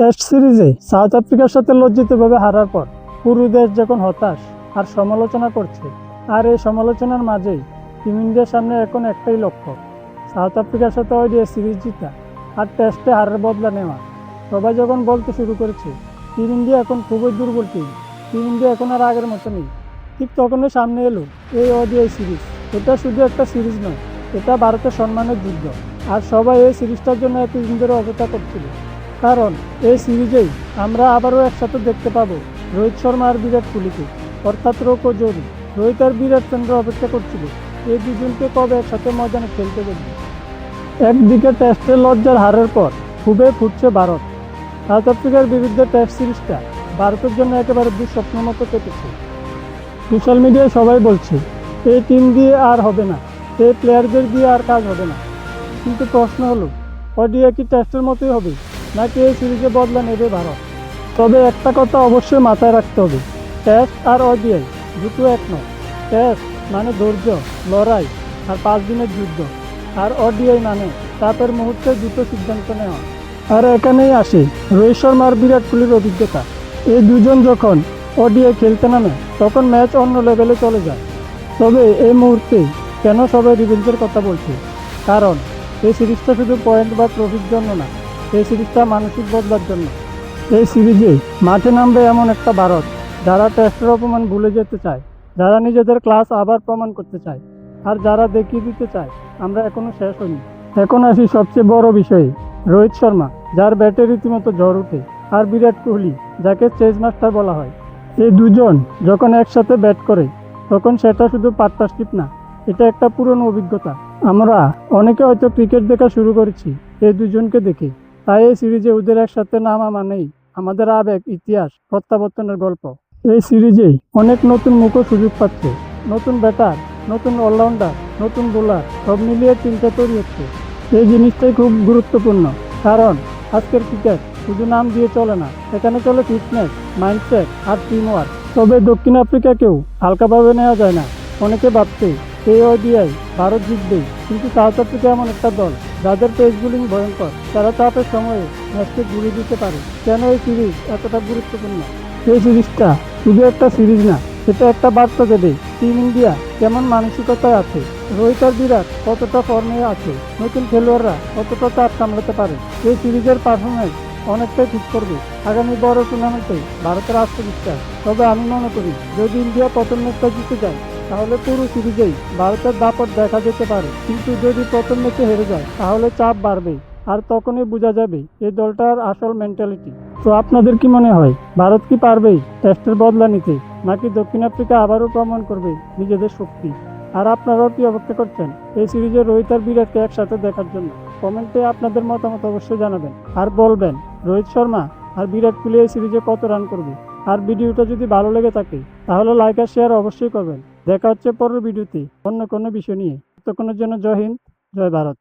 Test সিরিজে south আফ্রিকার সাথে লজ্জিতভাবে হারার পর পুরো দেশ যখন হতাশ আর সমালোচনা করছে, আর এই সমালোচনার মাঝেই টিম ইন্ডিয়ার সামনে এখন একটাই লক্ষ্য, সাউথ আফ্রিকার সাথে ওইডিয়া সিরিজ জিতা আর টেস্টে হারের বদলা নেওয়া। সবাই যখন বলতে শুরু করেছে, টিম ইন্ডিয়া এখন খুবই দুর্বল টিম টিম ইন্ডিয়া এখন আর আগের মতো নেই। ঠিক তখনই সামনে এলো এই ওডিআই সিরিজ। এটা শুধু একটা সিরিজ নয়, এটা ভারতের সম্মানের যুদ্ধ। আর সবাই এই সিরিজটার জন্য এতদিন ধরে অপেক্ষা করছিল। কারণ এই সিরিজেই আমরা আবারও একসাথে দেখতে পাবো রোহিত শর্মা আর বিরাট কোহলিকে। অর্থাৎ রোক ও জোরি রোহিত আর বিরাট চন্দ্র অপেক্ষা করছিল। এই দুজনকে কবে একসাথে ময়দানে খেলতে দেখবে একদিকে টেস্টের লজ্জার হারের পর খুবই ফুটছে ভারত। সাউথ আফ্রিকার বিরুদ্ধে টেস্ট সিরিজটা ভারতের জন্য একেবারে দুঃস্বপ্নের মতো কেটেছে। সোশ্যাল মিডিয়ায় সবাই বলছে, এই টিম দিয়ে আর হবে না। এই প্লেয়ারদের দিয়ে আর কাজ হবে না। কিন্তু প্রশ্ন হলো, অডিয়া কি টেস্টের মতোই হবে? নাকি এই সিরিজে বদলা নেবে ভারত? তবে একটা কথা অবশ্যই মাথায় রাখতে হবে। টেস্ট আর অডিআই দুটো এক নয়। টেস্ট মানে ধৈর্য, লড়াই আর পাঁচ দিনের যুদ্ধ। আর অডিআই মানে চাপের মুহূর্তে দুটো সিদ্ধান্ত নেওয়া। আর এখানেই আসে, রোহিত শর্মা আর বিরাট কোহলির অভিজ্ঞতা। এই দুজন যখন ওডিআই খেলতে নামে, তখন ম্যাচ অন্য লেভেলে চলে যায়। তবে এই মুহূর্তে কেন সবাই রিভেঞ্জের কথা বলছে? কারণ এই সিরিজটা শুধু পয়েন্ট বা ট্রফির জন্য না এই সিরিজটা মানসিক বদলার জন্য। এই সিরিজে মাঠে নামবে এমন একটা ভারত যারা টেস্টের অপমান ভুলে যেতে চায় যারা নিজেদের ক্লাস আবার প্রমাণ করতে চায় আর যারা দেখিয়ে দিতে চায় আমরা এখনও শেষ হইনি। এখন আসি সবচেয়ে বড় বিষয়ে রোহিত শর্মা যার ব্যাটে রীতিমতো জ্বর ওঠে আর বিরাট কোহলি যাকে চেজ মাস্টার বলা হয়। এই দুজন যখন একসাথে ব্যাট করে তখন সেটা শুধু পার্টনারশিপ না এটা একটা পুরনো অভিজ্ঞতা। আমরা অনেকে হয়তো ক্রিকেট দেখা শুরু করেছি এই দুজনকে দেখে। তাই এই সিরিজে ওদের একসাথে নামা মানেই আমাদের আবেগ, ইতিহাস, প্রত্যাবর্তনের গল্প। এই সিরিজে অনেক নতুন মুখও সুযোগ পাচ্ছে। নতুন ব্যাটার, নতুন অলরাউন্ডার, নতুন বোলার, সব মিলিয়ে চিন্তা তৈরি হচ্ছে। এই জিনিসটাই খুব গুরুত্বপূর্ণ। কারণ আজকের ক্রিকেট শুধু নাম দিয়ে চলে না, এখানে চলে ফিটনেস, মাইন্ডসেট আর টিম ওয়ার্ক তবে দক্ষিণ আফ্রিকাকেও হালকাভাবে নেওয়া যায় না। অনেকে ভাবছে এই ওডিআই ভারত জিতবেই কিন্তু সাউথ আফ্রিকা এমন একটা দল, যাদের পেস বোলিং ভয়ঙ্কর, তারা চাপের সময়ে ম্যাচকে ঘুরিয়ে দিতে পারে। কেন এই সিরিজ এতটা গুরুত্বপূর্ণ? এই সিরিজটা শুধু একটা সিরিজ না সেটা একটা বার্তা দেবে টিম ইন্ডিয়া কেমন মানসিকতায় আছে রোহিত আর বিরাট কতটা ফর্মে আছে, নতুন খেলোয়াড়রা কতটা চাপ সামলাতে পারে। এই সিরিজের পারফরমেন্স অনেকটাই ঠিক করবে আগামী বড় টুর্নামেন্টে ভারতের আত্মবিশ্বাস। তবে আমি মনে করি, যদি ইন্ডিয়া প্রথম ম্যাচটা জিতে যায় তাহলে পুরো সিরিজেই ভারতের দাপট দেখা যেতে পারে। কিন্তু যদি প্রথম ম্যাচে হেরে যায়, তাহলে চাপ বাড়বে আর তখনই বোঝা যাবে এই দলটার আসল মেন্টালিটি তো আপনাদের কি মনে হয়, ভারত কি পারবে টেস্টের বদলা নিতে, নাকি দক্ষিণ আফ্রিকা আবারও প্রমাণ করবে নিজেদের শক্তি? আর আপনারাও কি অপেক্ষা করছেন এই সিরিজে রোহিত আর বিরাটকে একসাথে দেখার জন্য? কমেন্টে আপনাদের মতামত অবশ্যই জানাবেন। আর বলবেন, রোহিত শর্মা আর বিরাট কোহলি এই সিরিজে কত রান করবে? আর ভিডিওটা যদি ভালো লেগে থাকে, তাহলে লাইক আর শেয়ার অবশ্যই করবেন। দেখা হচ্ছে পরের ভিডিওতে। অন্য কোনো বিষয় নিয়ে। ততক্ষণের জন্য জয় হিন্দ জয় ভারত।